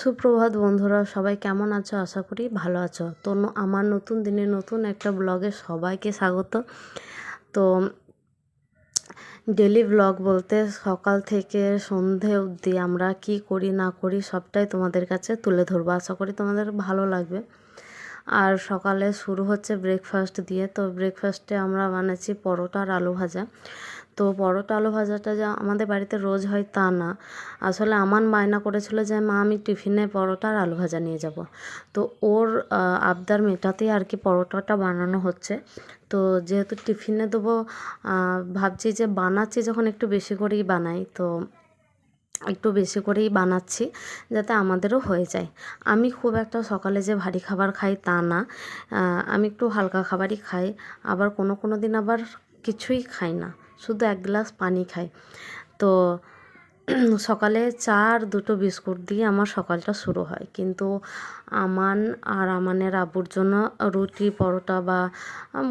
সুপ্রভাত বন্ধুরা, সবাই কেমন আছো? আশা করি ভালো আছো। তো আমার নতুন দিনে নতুন একটা ব্লগে সবাইকে স্বাগত। তো ডেলি ব্লগ বলতে সকাল থেকে সন্ধে অবধি আমরা কি করি, না করি সবটাই তোমাদের কাছে তুলে ধরবো। আশা করি তোমাদের ভালো লাগবে। আর সকালে শুরু হচ্ছে ব্রেকফাস্ট দিয়ে। তো ব্রেকফাস্টে আমরা বানাচ্ছি পরোটা আর আলু ভাজা। তো পরোটা আলু ভাজাটা যে আমাদের বাড়িতে রোজ হয় তা না। আসলে আমার বায়না করেছিল যে, মা, আমি টিফিনে পরোটা আর আলু ভাজা নিয়ে যাব। তো ওর আবদার মেটাতেই আর কি পরোটাটা বানানো হচ্ছে। তো যেহেতু টিফিনে দেবো ভাবছি যে বানাচ্ছি যখন একটু বেশি করেই বানাই। তো একটু বেশি করেই বানাচ্ছি যাতে আমাদেরও হয়ে যায়। আমি খুব একটা সকালে যে ভারী খাবার খাই তা না। আমি একটু হালকা খাবারই খাই। আবার কোনো কোনো দিন আবার কিছুই খাই না। শুধু এক গ্লাস পানি খাই। তো সকালে চা আর দুটো বিস্কুট দিয়ে আমার সকালটা শুরু হয়। কিন্তু আমান আর আমানের আবুর জন্য রুটি, পরোটা বা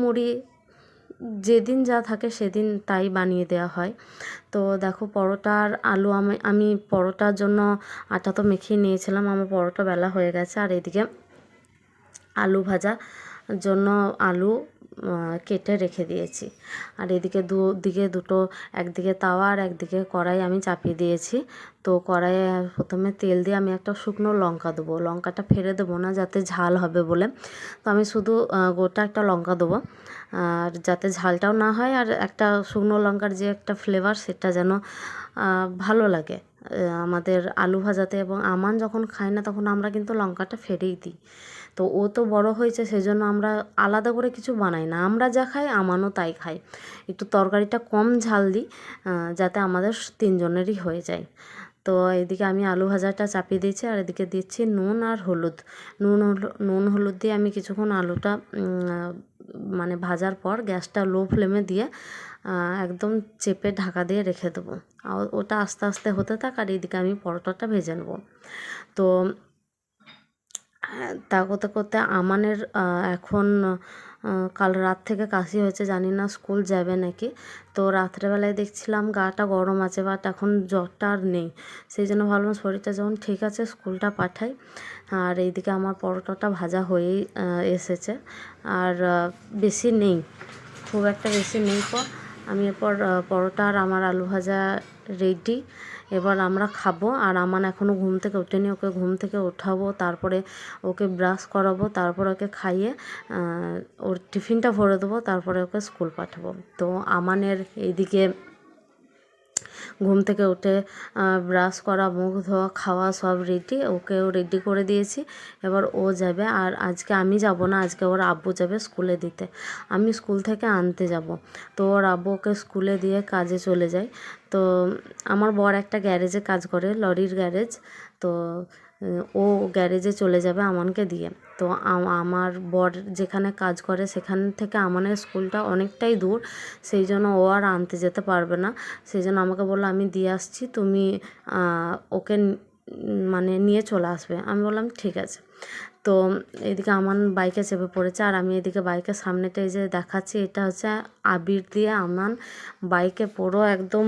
মুড়ি যেদিন যা থাকে সেদিন তাই বানিয়ে দেওয়া হয়। তো দেখো পরোটার আলু আমি আমি পরোটার জন্য আটা তো মেখে নিয়েছিলাম। আমার পরোটা বেলা হয়ে গেছে। আর এদিকে আলু ভাজা জন্য আলু কেটে রেখে দিয়েছি। আর এদিকে দুদিকে দুটো, একদিকে তাওয়া আর একদিকে কড়াই আমি চাপিয়ে দিয়েছি। তো কড়াইয়ে প্রথমে তেল দিয়ে আমি একটা শুকনো লঙ্কা দেবো। লঙ্কাটা ফেলে দেবো না, যাতে ঝাল হবে বলে। তো আমি শুধু গোটা একটা লঙ্কা দেবো। আর যাতে ঝালটাও না হয় আর একটা শুকনো লঙ্কার যে একটা ফ্লেভার সেটা যেন ভালো লাগে। আমাদের আলু ভাজাতে এবং আমান যখন খায় না, তখন আমরা কিন্তু লঙ্কাটা ফেলেই দিই। তো ও তো বড় হয়েছে, সেজন্য আমরা আলাদা করে কিছু বানাই না। আমরা যা খাই আমানও তাই খাই। একটু তরকারিটা কম ঝাল দিই যাতে আমাদের তিনজনেরই হয়ে যায়। তো এদিকে আমি আলু ভাজাটা চাপিয়ে দিয়েছি, আর এদিকে দিচ্ছি নুন আর হলুদ। নুন নুন হলুদ দিয়ে আমি কিছুক্ষণ আলুটা মানে ভাজার পর গ্যাসটা লো ফ্লেমে দিয়ে একদম চেপে ঢাকা দিয়ে রেখে দেবো। ওটা আস্তে আস্তে হতে থাক, আর এদিকে আমি পরোটাটা ভেজে নেব। তো তা করতে করতে আমানের এখন কাল রাত থেকে কাশি হয়েছে, জানি না স্কুল যাবে নাকি। তো রাত্রেবেলায় দেখছিলাম গাটা গরম আছে বাট এখন জ্বরটা আর নেই। সেই জন্য ভাবলাম শরীরটা যখন ঠিক আছে, স্কুলটা পাঠাই। আর এইদিকে আমার পরোটাটা ভাজা হয়েই এসেছে। আর বেশি নেই, খুব একটা বেশি নেই। পর আমি এরপর পরোটা আর আমার আলু ভাজা রেডি। এবার আমরা খাব। আর আমান এখনও ঘুম থেকে ওঠেনি। ওকে ঘুম থেকে ওঠাবো, তারপরে ওকে ব্রাশ করাবো, তারপর ওকে খাইয়ে ওর টিফিনটা ভরে দেবো, তারপরে ওকে স্কুল পাঠাবো। তো আমানের এইদিকে ঘুম থেকে উঠে ব্রাশ করা, মুখ ধোয়া, খাওয়া সব রেডি ওকেও রেডি করে দিয়েছি। এবার ও যাবে আর আজকে আমি যাব না, আজকে ওর আব্বু যাবে স্কুলে দিতে। আমি স্কুল থেকে আনতে যাব। তো ওর আব্বু ওকে স্কুলে দিয়ে কাজে চলে যায়। তো আমার বর একটা গ্যারেজে কাজ করে, লরির গ্যারেজ তো ও গ্যারেজে চলে যাবে আমানকে দিয়ে। তো আমার বর যেখানে কাজ করে সেখান থেকে আমানের স্কুলটা অনেকটাই দূর, সেই জন্য ও আর আনতে যেতে পারবে না। সেই জন্য আমাকে বলল, আমি দিয়ে আসছি, তুমি ওকে মানে নিয়ে চলে আসবে। আমি বললাম, ঠিক আছে। তো এদিকে আমার বাইকে চেপে পড়েছে, আর আমি এদিকে বাইকের সামনেটা এই যে দেখাচ্ছি, এটা হচ্ছে আবির দিয়ে আমান বাইকে পুরো একদম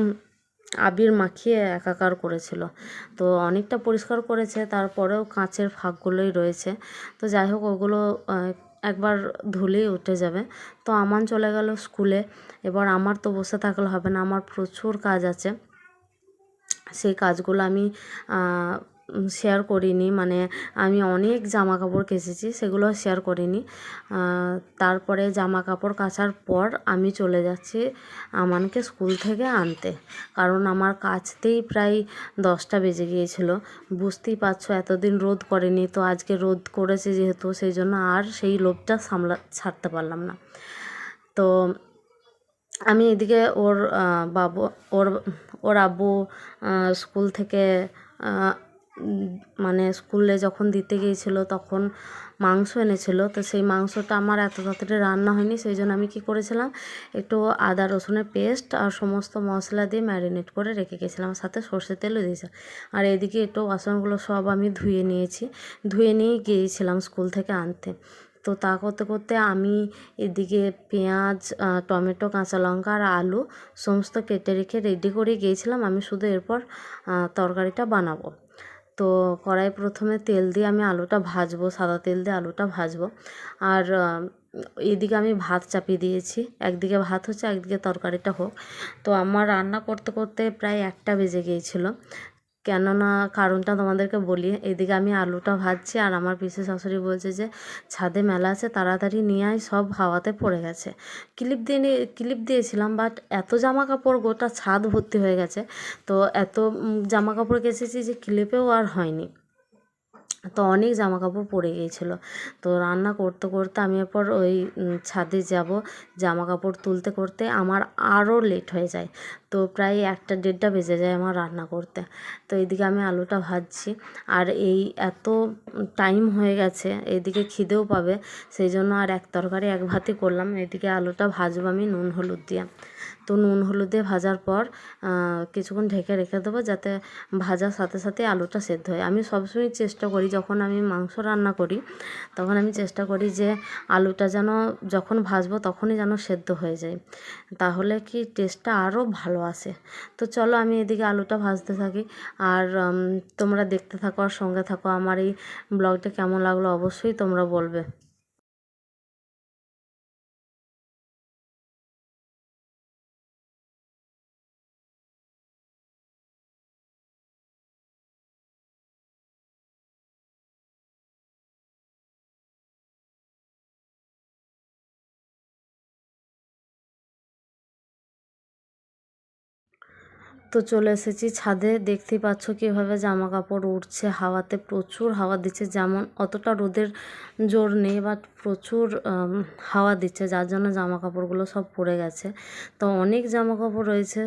আবির মাখিয়ে একাকার করেছিল। তো অনেকটা পরিষ্কার করেছে, তারপরেও কাঁচের ফাঁকগুলোই রয়েছে। তো যাই হোক, ওগুলো একবার ধুলেই উঠে যাবে। তো আমান চলে গেল স্কুলে। এবার আমার তো বসে থাকলে হবে না, আমার প্রচুর কাজ আছে। সেই কাজগুলো আমি শেয়ার করিনি। মানে আমি অনেক জামা কাপড় কেচেছি, সেগুলো শেয়ার করিনি। তারপরে জামা কাপড় কাচার পর আমি চলে যাচ্ছি আমানকে স্কুল থেকে আনতে। কারণ আমার কাচতেই প্রায় দশটা বেজে গিয়েছিল। বুঝতেই পারছ, এতদিন রোদ করেনি, তো আজকে রোদ করেছে যেহেতু, সেই জন্য আর সেই লোভটা সামলা, ছাড়তে পারলাম না। তো আমি এদিকে ওর বাবু, ওর ওর আব্বু স্কুল থেকে মানে স্কুলে যখন দিতে গিয়েছিল তখন মাংস এনেছিল। তো সেই মাংসটা আমার এত তাড়াতাড়ি রান্না হয়নি, সেই জন্য আমি কী করেছিলাম, একটু আদা, রসুনের পেস্ট আর সমস্ত মশলা দিয়ে ম্যারিনেট করে রেখে গেছিলাম, সাথে সর্ষের তেলও দিয়েছি আর এদিকে একটু বাসনগুলো সব আমি ধুয়ে নিয়েছি, ধুয়ে নিয়েই গিয়েছিলাম স্কুল থেকে আনতে। তো তা করতে করতে আমি এদিকে পেঁয়াজ টমেটো, কাঁচা লঙ্কা আর আলু সমস্ত কেটে রেখে রেডি করে গিয়েছিলাম, আমি শুধু এরপর তরকারিটা বানাবো। তো কড়াই প্রথমে তেল দিয়ে আমি আলুটা ভাজবো, সাদা তেল দিয়ে আলুটা ভাজবো। আর এদিকে আমি ভাত চাপিয়ে দিয়েছি। একদিকে ভাত হচ্ছে, একদিকে তরকারিটা হোক। তো আমার রান্না করতে করতে প্রায় একটা বেজে গিয়েছিল। কেননা কারণটা তোমাদেরকে বলি, এদিকে আমি আলুটা ভাজছি আর আমার পিসি শাশুড়ি বলছে যে, ছাদে মেলা আছে, তাড়াতাড়ি নিয়ে আয়, সব হাওয়াতে পড়ে গেছে। ক্লিপ দিয়ে ক্লিপ দিয়েছিলাম, বাট এত জামা কাপড় গোটা ছাদ ভর্তি হয়ে গেছে, তো এত জামা কাপড় কেচেছি যে ক্লিপেও আর হয়নি। তো অনেক জামা কাপড় পড়ে গিয়েছিল। তো রান্না করতে করতে আমি এরপর ওই ছাদে যাব জামা কাপড় তুলতে করতে আমার আরও লেট হয়ে যায়। তো প্রায় একটা দেড়টা বেজে যায় আমার রান্না করতে। তো এইদিকে আমি আলুটা ভাজছি। আর এই এত টাইম হয়ে গেছে, এইদিকে খিদেও পাবে, সেই জন্য আর এক তরকারি, এক ভাতই করলাম। এদিকে আলুটা ভাজবো আমি নুন হলুদ দিয়ে। তো নুন হলুদ দিয়ে ভাজার পর কিছুক্ষণ ঢেকে রেখে দেবো যাতে ভাজার সাথে সাথে আলুটা সেদ্ধ হয়। আমি সবসময় চেষ্টা করি, যখন আমি মাংস রান্না করি, তখন আমি চেষ্টা করি যে আলুটা যেন যখন ভাজবো তখনই যেন সেদ্ধ হয়ে যায়। তাহলে কি টেস্টটা আরও ভালো আসে তো চলো আমি এদিকে আলুটা ভাজতে থাকি। আর তোমরা দেখতে থাকো আর সঙ্গে থাকো। আমার এই ব্লগটা কেমন লাগল অবশ্যই তোমরা বলবে। তো চলে এসেছি ছাদে। দেখতেই পাচ্ছ কীভাবে জামা কাপড় উঠছে হাওয়াতে প্রচুর হাওয়া দিচ্ছে, যেমন অতটা রোদের জোর নেই বাট প্রচুর হাওয়া দিচ্ছে, যার জন্য জামা কাপড়গুলো সব পড়ে গেছে। তো অনেক জামা কাপড় রয়েছে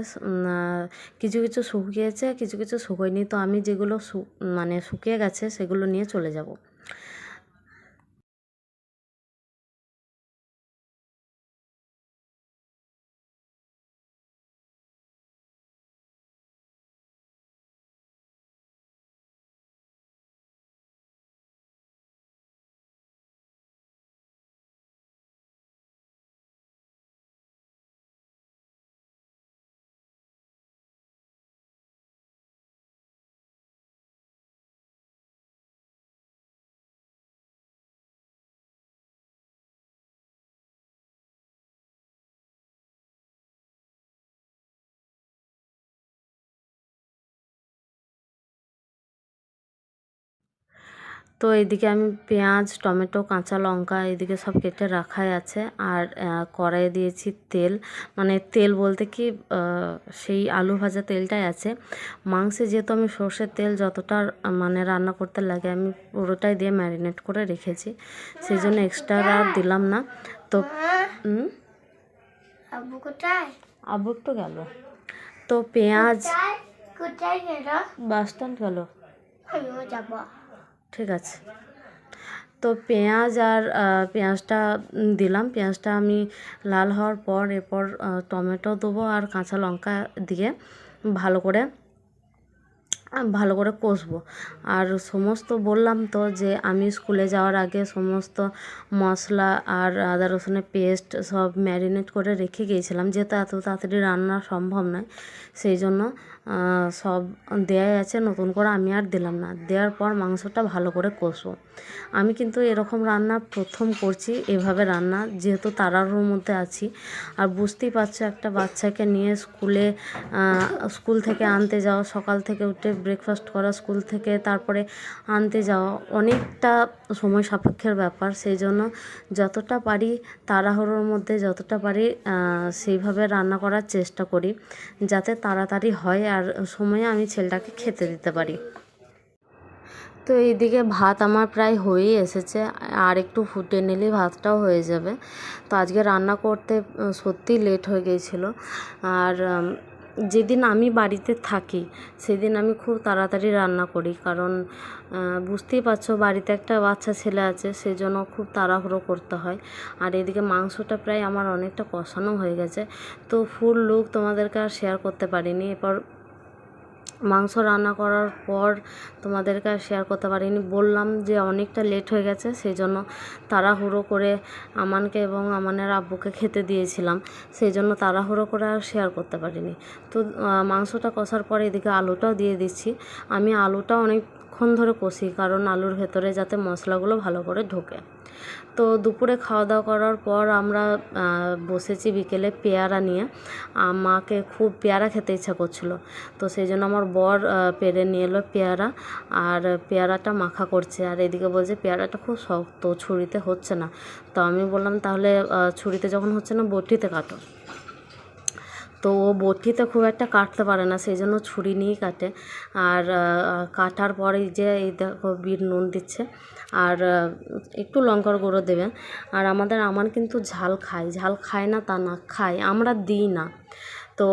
কিছু কিছু শুকিয়েছে, কিছু কিছু শুকোয়নি। তো আমি যেগুলো মানে শুকিয়ে গেছে, সেগুলো নিয়ে চলে যাব। তো এদিকে আমি পেঁয়াজ টমেটো কাঁচা লঙ্কা এদিকে সব কেটে রাখাই আছে। আর কড়াইয়ে দিয়েছি তেল। মানে তেল বলতে কি সেই আলু ভাজা তেলটাই আছে। মাংসে যেহেতু আমি সর্ষের তেল যতটা মানে রান্না করতে লাগে আমি পুরোটাই দিয়ে ম্যারিনেট করে রেখেছি। সেই জন্য এক্সট্রা আর দিলাম না। তো আব্বু কোথায়? আব্বু একটু গেল। তো পেঁয়াজ কোথায় গেল? বাস স্ট্যান্ড গেল। আমিও যাব। ঠিক আছে। তো পেঁয়াজ আর পেঁয়াজটা দিলাম। পেঁয়াজটা আমি লাল হওয়ার পর এরপর টমেটো দেবো আর কাঁচা লঙ্কা দিয়ে ভালো করে ভালো করে কষবো। আর সমস্ত বললাম তো যে আমি স্কুলে যাওয়ার আগে সমস্ত মশলা আর আদা রসুনের পেস্ট সব ম্যারিনেট করে রেখে গিয়েছিলাম, যেহেতু এত তাড়াতাড়ি রান্না সম্ভব নয়, সেই জন্য সব দেয়াই আছে, নতুন করে আমি আর দিলাম না। দেওয়ার পর মাংসটা ভালো করে কষবো আমি কিন্তু এরকম রান্না প্রথম করছি, এভাবে রান্না, যেহেতু তাড়াহুড়োর মধ্যে আছি। আর বুঝতেই পারছ, একটা বাচ্চাকে নিয়ে স্কুলে স্কুল থেকে আনতে যাওয়া, সকাল থেকে উঠে ব্রেকফাস্ট করা, স্কুল থেকে তারপরে আনতে যাওয়া অনেকটা সময় সাপেক্ষের ব্যাপার। সেই জন্য যতটা পারি তাড়াহুড়োর মধ্যে যতটা পারি সেইভাবে রান্না করার চেষ্টা করি, যাতে তাড়াতাড়ি হয়। আর সময়ে আমি ছেলেটাকে খেতে দিতে পারি। তো এইদিকে ভাত আমার প্রায় হয়েই এসেছে। আর একটু ফুটে নিলেই ভাতটাও হয়ে যাবে। তো আজকে রান্না করতে সত্যিই লেট হয়ে গিয়েছিল আর যেদিন আমি বাড়িতে থাকি, সেদিন আমি খুব তাড়াতাড়ি রান্না করি। কারণ বুঝতেই পারছ বাড়িতে একটা বাচ্চা ছেলে আছে, সেজন্য খুব তাড়াহুড়ো করতে হয়। আর এদিকে মাংসটা প্রায় আমার অনেকটা কষানো হয়ে গেছে। তো ফুল লুক তোমাদেরকে আর শেয়ার করতে পারিনি। এরপর মাংস রান্না করার পর তোমাদেরকে আর শেয়ার করতে পারিনি। বললাম যে অনেকটা লেট হয়ে গেছে সেই জন্য তাড়াহুড়ো করে আমানকে এবং আমানের আব্বুকে খেতে দিয়েছিলাম। সেই জন্য তাড়াহুড়ো করে আর শেয়ার করতে পারিনি। তো মাংসটা কষার পরে এদিকে আলুটাও দিয়ে দিচ্ছি। আমি আলুটা অনেক অনেকক্ষণ ধরে কষি, কারণ আলুর ভেতরে যাতে মশলাগুলো ভালো করে ঢোকে। তো দুপুরে খাওয়া দাওয়া করার পর আমরা বসেছি বিকেলে পেয়ারা নিয়ে। আমাকে খুব পেয়ারা খেতে ইচ্ছা করছিল। তো সেই জন্য আমার বর পেরে নিয়ে এলো পেয়ারা। আর পেয়ারাটা মাখা করছে। আর এদিকে বলছে, পেয়ারাটা খুব শক্ত, ছুরিতে হচ্ছে না। তো আমি বললাম, তাহলে ছুরিতে যখন হচ্ছে না, বটিতে কাটো। তো ও বটিতে খুব একটা কাটতে পারে না, সেই জন্য ছুরি নিয়েই কাটে। আর কাটার পরে যে, এই দেখো বিট নুন দিচ্ছে, আর একটু লঙ্কার গুঁড়ো দেবে। আর আমাদের আমার কিন্তু ঝাল খায় ঝাল খায় না তা না, খায়, আমরা দিই না। তো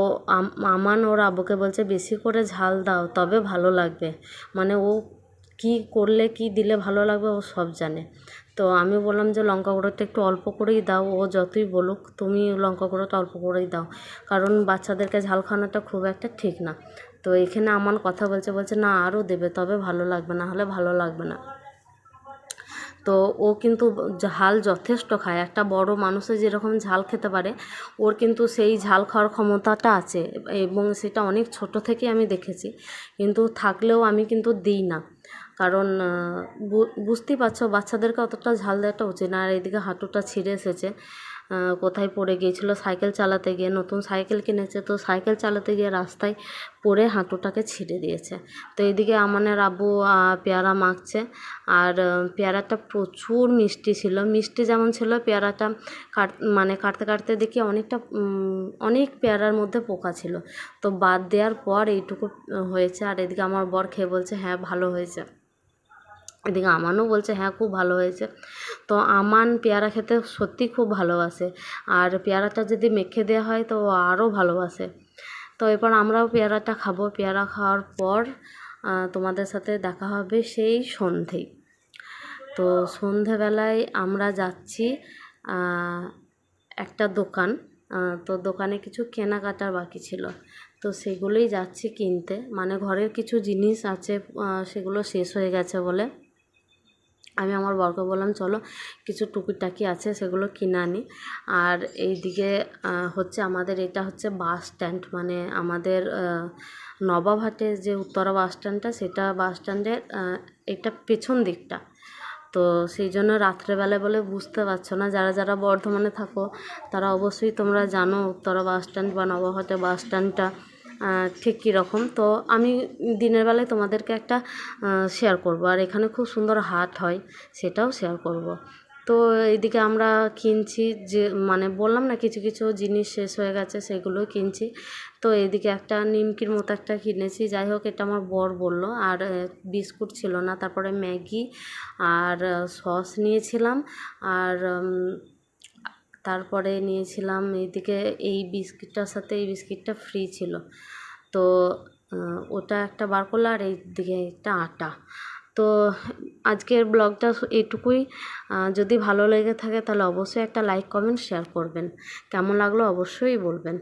আমান ওর আব্বুকে বলছে, বেশি করে ঝাল দাও, তবে ভালো লাগবে। মানে ও কী করলে, কী দিলে ভালো লাগবে, ও সব জানে। তো আমি বললাম যে, লঙ্কা গুঁড়োটা একটু অল্প করেই দাও, ও যতই বলুক, তুমি লঙ্কা গুঁড়োটা অল্প করেই দাও। কারণ বাচ্চাদেরকে ঝাল খাওয়ানোটা খুব একটা ঠিক না। তো এখানে আমার কথা বলছে বলছে, না, আরও দেবে, তবে ভালো লাগবে, না হলে ভালো লাগবে না। তো ও কিন্তু ঝাল যথেষ্ট খায়। একটা বড় মানুষে যেরকম ঝাল খেতে পারে, ওর কিন্তু সেই ঝাল খাওয়ার ক্ষমতাটা আছে এবং সেটা অনেক ছোট থেকে আমি দেখেছি। কিন্তু থাকলেও আমি কিন্তু দিই না। কারণ বুঝতেই পারছ বাচ্চাদেরকে অতটা ঝাল দেওয়াটা উচিত না। আর এদিকে হাঁটুটা ছিঁড়ে এসেছে। কোথায় পড়ে গিয়েছিল, সাইকেল চালাতে গিয়ে, নতুন সাইকেল কিনেছে, তো সাইকেল চালাতে গিয়ে রাস্তায় পড়ে হাঁটুটাকে ছিঁড়ে দিয়েছে। তো এদিকে আমানের আব্বু পেয়ারা মাখছে। আর পেয়ারাটা প্রচুর মিষ্টি ছিল। মিষ্টি যেমন ছিল, পেয়ারাটা কাট মানে কাটতে কাটতে দেখি অনেকটা অনেক পেয়ারার মধ্যে পোকা ছিল। তো বাদ দেওয়ার পর এইটুকু হয়েছে। আর এদিকে আমার বর খেয়ে বলছে হ্যাঁ ভালো হয়েছে। এদিকে আমানও বলছে হ্যাঁ খুব ভালো হয়েছে। তো আমান পেয়ারা খেতে সত্যি খুব ভালোবাসে। আর পেয়ারাটা যদি মেখে দেওয়া হয়, তো আরও ভালোবাসে। তো এরপর আমরাও পেয়ারাটা খাব। পেয়ারা খাওয়ার পর তোমাদের সাথে দেখা হবে সেই সন্ধেই তো সন্ধেবেলায় আমরা যাচ্ছি একটা দোকান। তো দোকানে কিছু কেনাকাটার বাকি ছিল। তো সেগুলোই যাচ্ছি কিনতে। মানে ঘরের কিছু জিনিস আছে সেগুলো শেষ হয়ে গেছে বলে। আমি আমার বরকে বললাম চলো কিছু টুকিটাকি আছে সেগুলো কিনে আনি। আর এইদিকে হচ্ছে আমাদের এটা হচ্ছে বাস স্ট্যান্ড মানে আমাদের আহ, নবাবহাটের যে উত্তরা বাস স্ট্যান্ডটা সেটা বাস স্ট্যান্ডের এটা পেছন দিকটা। তো সেই জন্য রাত্রেবেলা বলে বুঝতে পারছ না যারা যারা বর্ধমানে থাকো তারা অবশ্যই তোমরা জানো উত্তরা বাস স্ট্যান্ড বা নবাবহাটের বাস স্ট্যান্ডটা। ঠিক কীরকম। তো আমি দিনের বেলায় তোমাদেরকে একটা শেয়ার করব। আর এখানে খুব সুন্দর হাট হয়, সেটাও শেয়ার করব। তো এইদিকে আমরা কিনছি যে মানে বললাম না কিছু কিছু জিনিস শেষ হয়ে গেছে সেগুলো কিনছি। তো এইদিকে একটা নিমকির মতো একটা কিনেছি। যাই হোক, এটা আমার বর বলল। আর বিস্কুট ছিল না। তারপরে ম্যাগি আর সস নিয়েছিলাম। আর তারপরে নিয়েছিলাম এদিকে এই বিস্কিটটার সাথে এই বিস্কিটটা ফ্রি ছিল। তো ওটা একটা বার করল আর এইদিকে একটা আটা। তো, আজকের ব্লগটা এটুকুই যদি ভালো লেগে থাকে তাহলে অবশ্যই একটা লাইক কমেন্ট শেয়ার করবেন। কেমন লাগল অবশ্যই বলবেন।